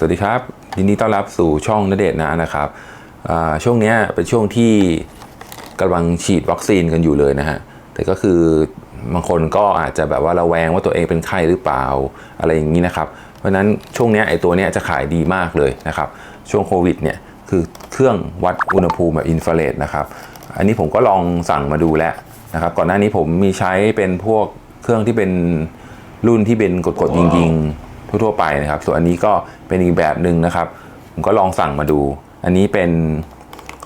สวัสดีครับยินดีต้อนรับสู่ช่องนเดชน์นะนะครับช่วงนี้เป็นช่วงที่กำลังฉีดวัคซีนกันอยู่เลยนะฮะแต่ก็คือบางคนก็อาจจะแบบว่าระแวงว่าตัวเองเป็นไข้หรือเปล่าอะไรอย่างนี้นะครับ เพราะนั้นช่วงนี้ไอตัวนี้จะขายดีมากเลยนะครับ ช่วงโควิดเนี่ยคือเครื่องวัดอุณหภูมิแบบอินฟราเรดนะครับ อันนี้ผมก็ลองสั่งมาดูแล้วนะครับ ก่อนหน้านี้ผมมีใช้เป็นพวกเครื่องที่เป็นรุ่นที่เป็นกดๆยิงๆ ทั่วๆไปนะครับ ส่วนอันนี้ก็เป็นอีกแบบหนึ่งนะครับ ผมก็ลองสั่งมาดู อันนี้เป็น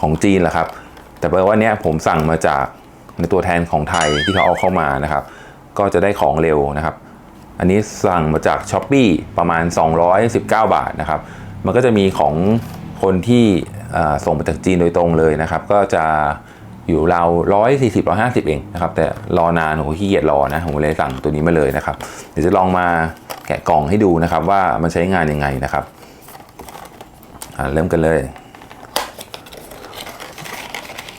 ของจีนแหละครับ แต่แปลว่าเนี้ยผมสั่งมาจากในตัวแทนของไทยที่เขาเอาเข้ามานะครับ ก็จะได้ของเร็วนะครับ อันนี้สั่งมาจาก s h อ p e e ประมาณ 219 บาทนะครับ มันก็จะมีของคนที่ส่งมาจากจีนโดยตรงเลยนะครับ ก็จะอยู่ราว140 150เองนะครับ แต่รอนานผมขี้เกียจรอนะผมเลยสั่งตัวนี้มาเลยนะครับ เดี๋ยวจะลองมา แกะกล่องให้ดูนะครับว่ามันใช้งานยังไงนะครับเริ่มกันเลย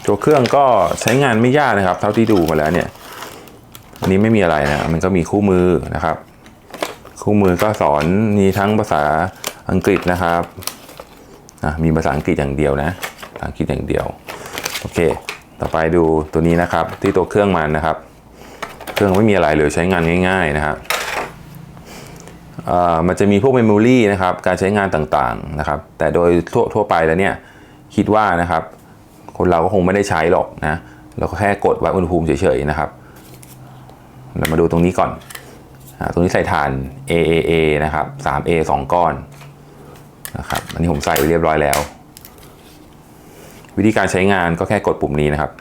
ตัวเครื่องก็ใช้งานไม่ยากนะครับ เท่าที่ดูมาแล้วเนี่ยอันนี้ไม่มีอะไรนะมันก็มีคู่มือนะครับ คู่มือก็สอนมีทั้งภาษาอังกฤษนะครับอะมีภาษาอังกฤษอย่างเดียวนะภาษาอังกฤษอย่างเดียวโอเค ต่อไปดูตัวนี้นะครับ ที่ตัวเครื่องมันนะครับ เครื่องไม่มีอะไรเลยใช้งานง่าย ๆนะครับ มันจะมีพวกเมมโมรีนะครับการใช้งานต่างๆนะครับ แต่โดยทั่วทั่วไปแล้วเนี่ยคิดว่านะครับ คนเราก็คงไม่ได้ใช้หรอกนะเราก็แค่กดวัดอุณหภูมิเฉยๆนะครับ เรามาดูตรงนี้ก่อนอตรงนี้ใส่ฐาน AAA นะครับ 3A 2 ก้อนนะครับอันนี้ผมใส่เรียบร้อยแล้ว วิธีการใช้งานก็แค่กดปุ่มนี้นะครับ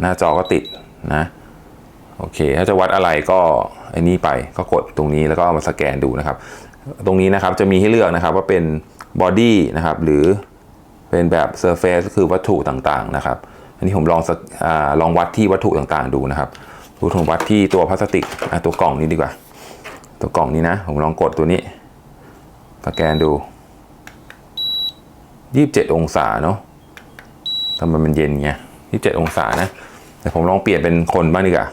หน้าจอก็ติดนะ โอเค ถ้าจะวัดอะไรก็ไอ้นี่ไปก็กดตรงนี้แล้วก็มาสแกนดูนะครับ ตรงนี้นะครับจะมีให้เลือกนะครับว่าเป็น body นะครับหรือเป็นแบบ surface ก็คือวัตถุต่างๆนะครับ อันนี้ผมลองอลองวัดที่วัตถุต่างๆดูนะครับดูถึงวัดที่ตัวพลาสติกตัวกล่องนี้ดีกว่า ตัวกล่องนี้นะ ผมลองกดตัวนี้สแกนดู27องศาเนาะทำไมมันเย็นเงี้ย27องศานะ แต่ผมลองเปลี่ยนเป็นคนบ้างดีกว่า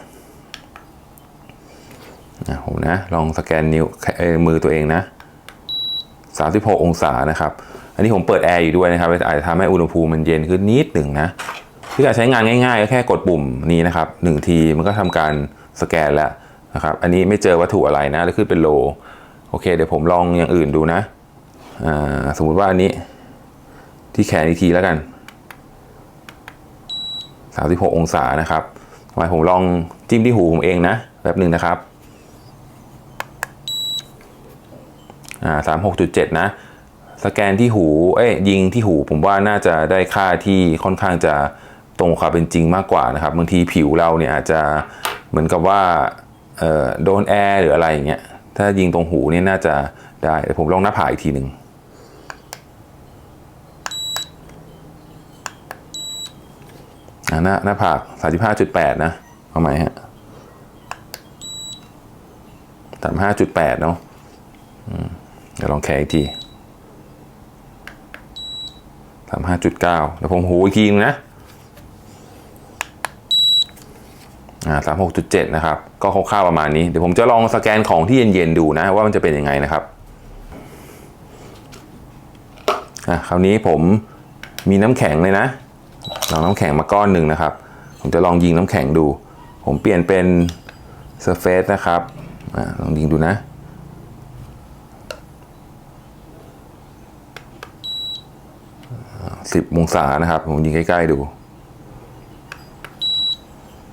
นะผมนะ ลองสแกนนิ้วมือตัวเองนะ 36 องศานะครับ อันนี้ผมเปิดแอร์อยู่ด้วยนะครับอาจจะทำให้อุณหภูมิมันเย็นขึ้นนิดหนึ่งนะที่การใช้งานง่ายๆก็แค่กดปุ่มนี้นะครับหนึ่งทีมันก็ทำการสแกนแล้วนะครับ อันนี้ไม่เจอวัตถุอะไรนะ แล้วขึ้นเป็นโล โอเค เดี๋ยวผมลองอย่างอื่นดูนะสมมุติว่าอันนี้ที่แขนอีกทีแล้วกัน 36 องศานะครับทำไมผมลองจิ้มที่หูผมเองนะแบบหนึ่งนะครับ อ่าสามหกจุดเจ็ดนะ สแกนที่หู เอ้ยยิงที่หูผมว่าน่าจะได้ค่าที่ค่อนข้างจะตรงความเป็นจริงมากกว่านะครับ บางทีผิวเราเนี่ยอาจจะเหมือนกับว่าเอ่อโดนแอร์หรืออะไรอย่างเงี้ย ถ้ายิงตรงหูเนี่ยน่าจะได้ ผมลองหน้าผากอีกทีหนึ่งอ่าหน้าหน้าผากสามสิบห้าจุดแปดนะ เอาไหมฮะสามห้าจุดแปดเนาะ เดี๋ยวลองแคร์อีกทีสามห้าจุดเก้าเดี๋ยวผมหูอีกทีนึงนะอ่าสามหกจุดเจ็ดนะครับ ก็คร่าวๆประมาณนี้ เดี๋ยวผมจะลองสแกนของที่เย็นๆดูนะ ว่ามันจะเป็นยังไงนะครับอะคราวนี้ผมมีน้ำแข็งเลยนะลองน้ำแข็งมาก้อนหนึ่งนะครับ ผมจะลองยิงน้ำแข็งดู ผมเปลี่ยนเป็น surface นะครับอ่าลองยิงดูนะ สิบองศานะครับ ผมยิงใกล้ๆดู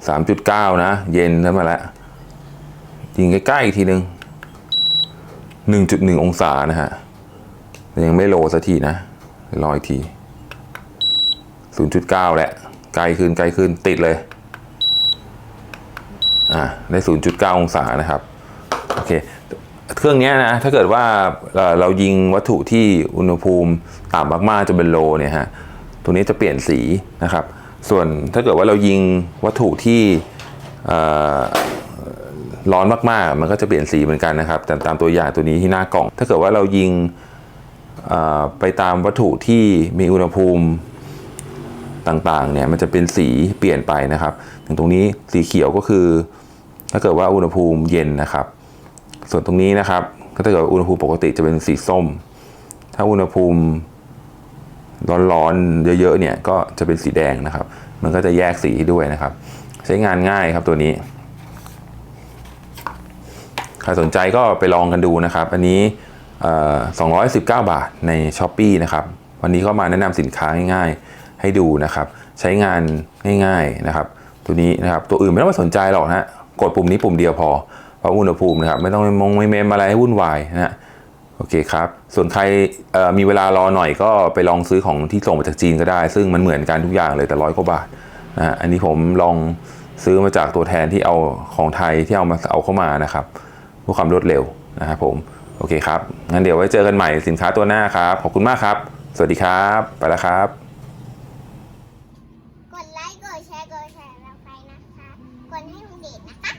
สามจุดเก้านะ เย็นแล้วมาแล้วยิงใกล้ๆอีกทีหนึ่งหนึ่งจุดหนึ่งองศานะฮะ ยังไม่โลสักทีนะรออีกทีศูนย์จุดเก้าแหละใกลขึ้นใกลขึ้นติดเลย อ่าได้ศูนย์จุดเก้าองศานะครับ โอเค เครื่องนี้นะถ้าเกิดว่าเรายิงวัตถุที่อุณหภูมิต่ำมากๆจะเป็นโลเนี่ยฮะตัวนี้จะเปลี่ยนสีนะครับ ส่วนถ้าเกิดว่าเรายิงวัตถุที่ร้อนมากๆ มันก็จะเปลี่ยนสีเหมือนกันนะครับแต่ตามตัวอย่างตัวนี้ที่หน้ากล่อง ถ้าเกิดว่าเรายิงไปตามวัตถุที่มีอุณหภูมิต่างๆเนี่ยมันจะเป็นสีเปลี่ยนไปนะครับอย่างตรงนี้สีเขียวก็คือ ถ้าเกิดว่าอุณหภูมิเย็นนะครับ ส่วนตรงนี้นะครับก็ถ้าเกิดอุณหภูมิปกติจะเป็นสีส้ม ถ้าอุณหภูมิร้อนๆเยอะๆเนี่ยก็จะเป็นสีแดงนะครับ มันก็จะแยกสีด้วยนะครับ ใช้งานง่ายครับตัวนี้ใครสนใจก็ไปลองกันดูนะครับ อันนี้ 219 บาทใน s h อ p e e นะครับ วันนี้ก็มาแนะนำสินค้าง่ายๆ ให้ดูนะครับ ใช้งานง่ายๆนะครับ ตัวนี้นะครับ ตัวอื่นไม่ต้องไปสนใจหรอกนะฮะกดปุ่มนี้ปุ่มเดียวพอ เราะอุณหภูมินะครับ ไม่ต้องมองไม่เมมอะไรให้วุ่นวายนะโอเคครับ ส่วนใครมีเวลารอหน่อยก็ไปลองซื้อของที่ส่งมาจากจีนก็ได้ ซึ่งมันเหมือนกันทุกอย่างเลยแต่ร้อยกว่าบาทนะอันนี้ผมลองซื้อมาจากตัวแทนที่เอาของไทยที่เอามาเอาเข้ามานะครับเพื่อความรวดเร็วนะครับผมโอเคครับ งั้นเดี๋ยวไว้เจอกันใหม่สินค้าตัวหน้าครับ ขอบคุณมากครับ สวัสดีครับ ไปแล้วครับ กดไลค์ กดแชร์ กดแชร์เราไปนะคะ กดให้ลุงเดชนะคะ